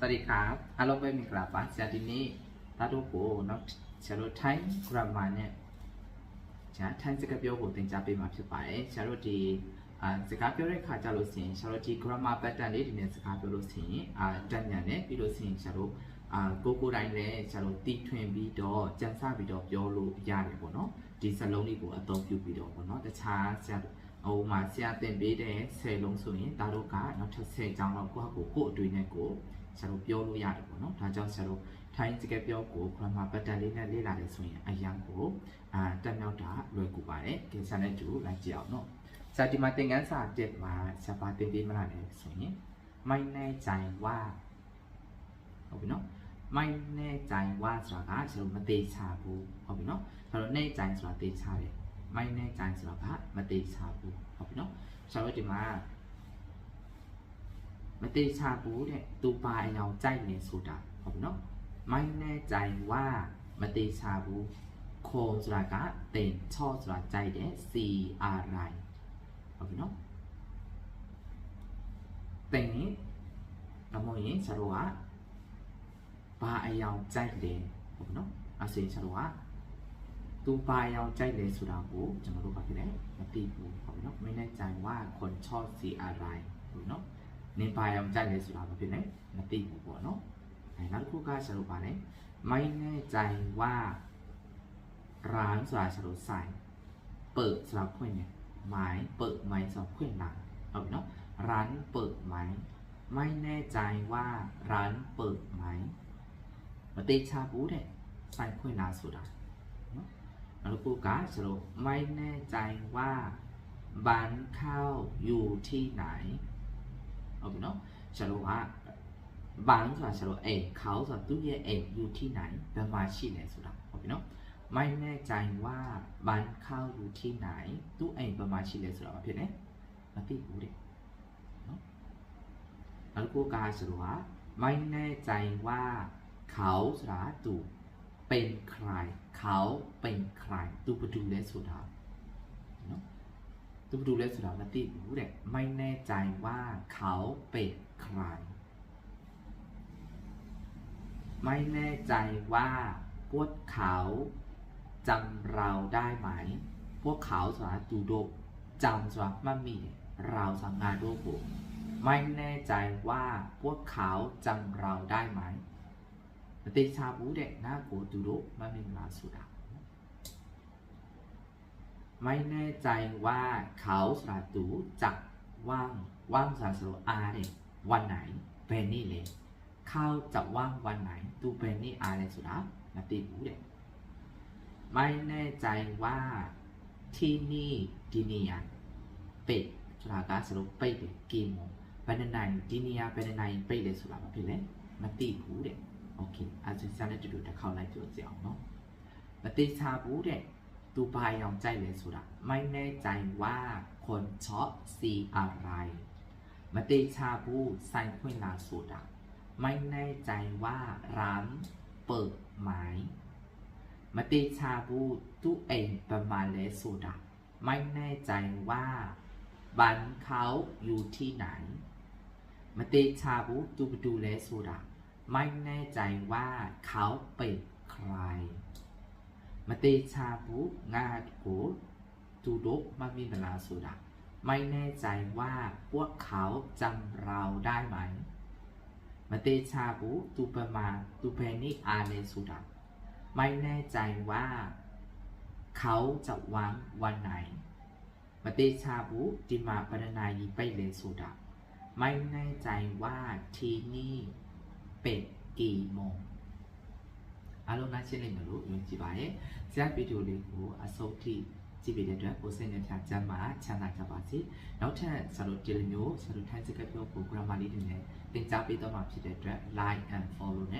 สวัสดีครับအားလုံးပဲမင်္ဂလာပါဆရာဒီနေ့သားတို့ကိုเนาะဆရာတို့ time grammar နဲ့ဂျာ time စကားပြောကိုသင်ကြားပေးမှာဖြစ်ပါတယ်ဆရာတို့ဒီအာစကားပြောတဲ့ခါကြလို့ရှိရင်ဆရာတို့ဒီ grammar pattern လေးဒီနေ့စကားပြောလို့ရှိရင်အာတက်ညံနဲ့ပြီးလို့ရှိရင်ဆရာတို့အာကိုကိုတိုင်းလည်းဆရာတို့တီထွင်ပြီးတော့ကြံစပြီးတော့ပြောလို့ရတယ်ပေါ့နော်ဒီစလုံးလေးကိုအသုံးပြုပြီးတော့ပေါ့နော်တခြားဆရာတို့ဟိုမှာဆရာတင်ပေးတဲ့10လုံးဆိုရင်ဒါတို့ကနောက်ထပ်10ကျောင်းတော့ကိုယ့်ဟာကိုယ်ကိုယ်အတွေ့နဲ့ကိုယ် ဆရာတို့ပြောလို့ရတယ်ပေါ့နော်ဒါကြောင့်ဆရာတို့ထိုင်းစကားပြောကို grammar pattern လေးနဲ့လေ့လာတယ်ဆိုရင်အရန်ကိုအာတက်မြောက်တာလွယ်ကူပါတယ်ကဲဆရာနဲ့တူလိုက်ကြည့်အောင်နော်ဆရာဒီမှာသင်ခန်းစာတက်မှာဆရာပါတင်ပေးမလားလဲဆိုရင်မိုင်းနဲ့ကြိုင်ဝါဟုတ်ပြီနော်မိုင်းနဲ့ကြိုင်ဝါဆိုတာကဆရာတို့မသေးချဘူးဟုတ်ပြီနော်ဆရာတို့နဲ့ကြိုင်ဆိုတာသေးချတယ်မိုင်းနဲ့ကြိုင်ဆိုတာကမသေးချဘူးဟုတ်ပြီနော်ဆရာတို့ဒီမှာ มันตีชาบูเนี่ยตูปาเอาใจในสุดาผมเนาะไม่แน่ใจว่ามันตีชาบูโคสรากะเต็นชอสราใจเดซีอะไรเอาไปเนาะเต็นี้นโมยสรัว่าปาเอาใจเดผมเนาะอาศัยสรัว่าตูปาเอาใจเดสุดาบูจะมารู้กันไปแล้มาตีบูผมเนาะไม่แน่ใจว่าคนชอบสีอะไรผมเนาะ नेपायम चाहिने सुलाको पिने नति हुको न हाइनाल कुका सरो านัยไม่แน่ใจว่าร้านสุราสรุปใส่เปิดสำหรับเพื่นเนี่ยหมายเปิดไหมสำหรับเพื่นหนังเอาเนาะร้านเปิดไหมไม่แน่ใจว่าร้านเปิดไหมมาตีชาบูเนี่ยใส่เพื่นหลังสุดาเนาะแล้วกูกาสรุปไม่แน่ใจว่าบ้านข้าวอยู่ที่ไหน ಓಕೆನಾ ಚಲೋ ಆ ಬಾನ್ ಸೊಲ್ಲ ಚಲೋ เอเขาสอนตู้เย่เออยู่ที่ไหนแล้วมาชี่ไหนสุดาโอเคเนาะไม่แน่ใจว่าบ้านเข้าอยู่ที่ไหนตู้เอประมาณชิเลสุดาเพีเอ๊ะมาพี่กูดิแล้วกูการฉลูว่าไม่แน่ใจว่าเขาสุดตู่เป็นใคร เขาเป็นใครตู้ประตูเลสุดา ตูดูเลสลอนาตีหูเด็กไม่แน่ใจว่าเขาเป็นใคร ไม่แน่ใจว่าพวกเขาจำเราได้ไหม พวกเขาสาตูโดจำสวมัมมีเราทำงานโดโบไม่แน่ใจว่าพวกเขาจำเราได้ไหมนาตชาบูเด็กน้าโกตูโดมัมมีราสุดา ไม่แน่ใจว่าเขาสระตูจะว่างว่างสระสรอาเนี่ยวันไหนเป็นนี่เลยเขาจะว่างวันไหนตูเป็นนี่อาเลยสุดานาตีหูเด็กไม่แน่ใจว่าที่นี่ที่นี่ยังปิดสุดากาสรุปปิดเลยกี่โมงเป็นไหนที่นี่เป็นไหนปิดเลยสุดามาเป็นเลยมาตีหูเด็กโอเคอาจจะจะได้จุดๆแต่เขาไล่จุดเสียงเนาะมาตีชาบูเด็ก ตูปายยองใจเลสุระไม่แน่ใจว่าคนชอบสีอะไรมาตีชาบูไซคุยนาสุระไม่แน่ใจว่าร้านเปิดไหมมาตีชาบูตุเองประมาณเลสุระไม่แน่ใจว่าบันเขาอยู่ที่ไหนมาตีชาบูตูบดูเลสุระไม่แน่ใจว่าเขาเป็นใคร มาเตชาบุงาโกจูดกมามีเวลาสุดาไม่แน่ใจว่าพวกเขาจำเราได้ไหมมาเตชาบุตูปมาตูเปนิอาเนสุดาไม่แน่ใจว่า เขาจะวางวันไหนมาเตชาบุติมาปรนายีไปเลนสุดาไม่แน่ใจว่าที่นี่เป็นกี่โมง အားလုံးနားရှင်းနိုင်တယ်လို့ယုံကြည်ပါတယ်။ဆရာဗီဒီယိုလေးကိုအဆုံးထိကြည့်ပေးတဲ့အတွက်ကိုစိတ်နဲ့ဖြာချမ်းသာချမ်းသာကြပါစေ။နောက်ထပ်ဆရာတို့ဒီလိုမျိုးဆရာတို့ထိုင်းစကားပြောကို grammar လေးတွေနဲ့သင်ကြားပေးတော့မှာဖြစ်တဲ့အတွက် like and follow နဲ့